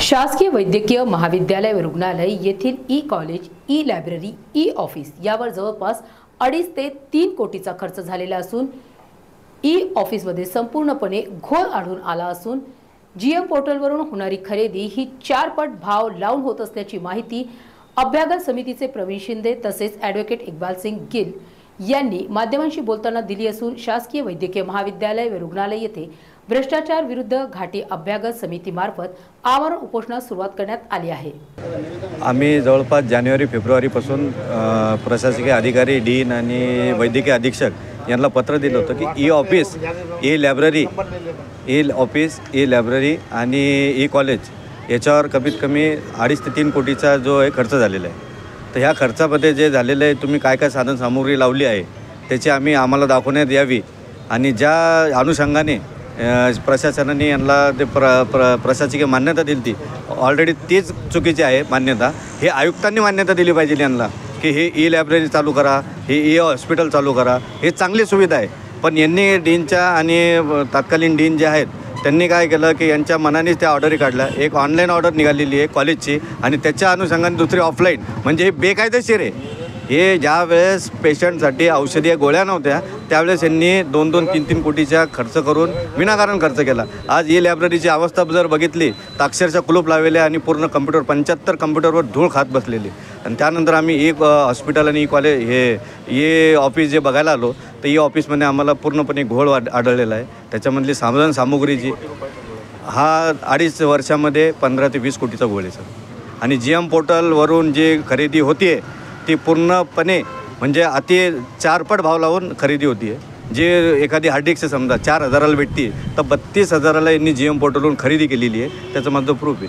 शासकीय वैद्यकीय महाविद्यालय व रुग्णालय येथील e college e library e office यावर जवळपास अडीच ते तीन कोटीचा खर्च झालेला असून ई ऑफिसमध्ये संपूर्णपणे घोळ आढळून आला असून जी एम पोर्टलवरून होणारी खरेदी ही चारपट भाव लावून होत असल्याची माहिती अभ्यागत समितीचे प्रवीण शिंदे तसेच ॲडव्होकेट इक्बाल सिंग गिल यांनी माध्यमांशी बोलताना दिली असून शासकीय वैद्यकीय महाविद्यालय व रुग्णालय येथे भ्रष्टाचार विरुद्ध घाटी अभ्यागत समितीमार्फत आमरण उपोषणास सुरुवात करण्यात आली आहे. आम्ही जवळपास जानेवारी फेब्रुवारीपासून प्रशासकीय अधिकारी डीन आणि वैद्यकीय अधीक्षक यांना पत्र दिलं होतं की e office e library e office e library आणि ई कॉलेज याच्यावर कमीत कमी अडीच ते तीन कोटीचा जो आहे खर्च झालेला आहे. तर ह्या खर्चामध्ये जे झालेलं आहे तुम्ही काय काय साधन सामुग्री लावली आहे त्याची आम्ही आम्हाला दाखवण्यात यावी. आणि ज्या अनुषंगाने प्रशासनाने यांना ते प्र प्र प्रशासकीय मान्यता दिली ती ऑलरेडी तीच चुकीची आहे मान्यता. हे आयुक्तांनी मान्यता दिली पाहिजे यांना की हे ई लायब्ररी चालू करा हे ई हॉस्पिटल चालू करा हे चांगली सुविधा आहे. पण यांनी डीनच्या आणि तात्कालीन तत्कालीन डीन जे आहेत त्यांनी काय केलं की यांच्या मनानेच त्या ऑर्डरी काढल्या. एक ऑनलाईन ऑर्डर निघालेली आहे कॉलेजची आणि त्याच्या अनुषंगाने दुसरी ऑफलाईन म्हणजे हे बेकायदेशीर आहे. हे ज्या वेळेस पेशंटसाठी औषधी गोळ्या नव्हत्या त्यावेळेस यांनी दोन दोन तीन तीन कोटीचा खर्च करून विनाकारण खर्च केला. आज ई लायब्ररीची अवस्था जर बघितली तर अक्षरशः कुलूप लावलेले आणि पूर्ण कम्प्युटर पंच्याहत्तर कम्प्युटरवर धूळ खात बसलेली. आणि त्यानंतर आम्ही एक हॉस्पिटल आणि ई कॉलेज हे ये ऑफिस जे बघायला आलो तर ई ऑफिसमध्ये आम्हाला पूर्णपणे घोळ आढ- आढळलेला आहे. त्याच्यामधली साबधन सामुग्री जी हा अडीच वर्षामध्ये पंधरा ते वीस कोटीचा घोळ आहे सर. आणि जी एम पोर्टलवरून जी खरेदी होती आहे ती पूर्णपणे म्हणजे अति चारपट भाव लावून खरेदी होती आहे जे एखादी हार्ड डिस्क समजा चार हजाराला भेटते तर बत्तीस हजाराला यांनी जी एम पोर्टलवरून खरेदी केलेली आहे त्याचं माझं प्रूफ आहे.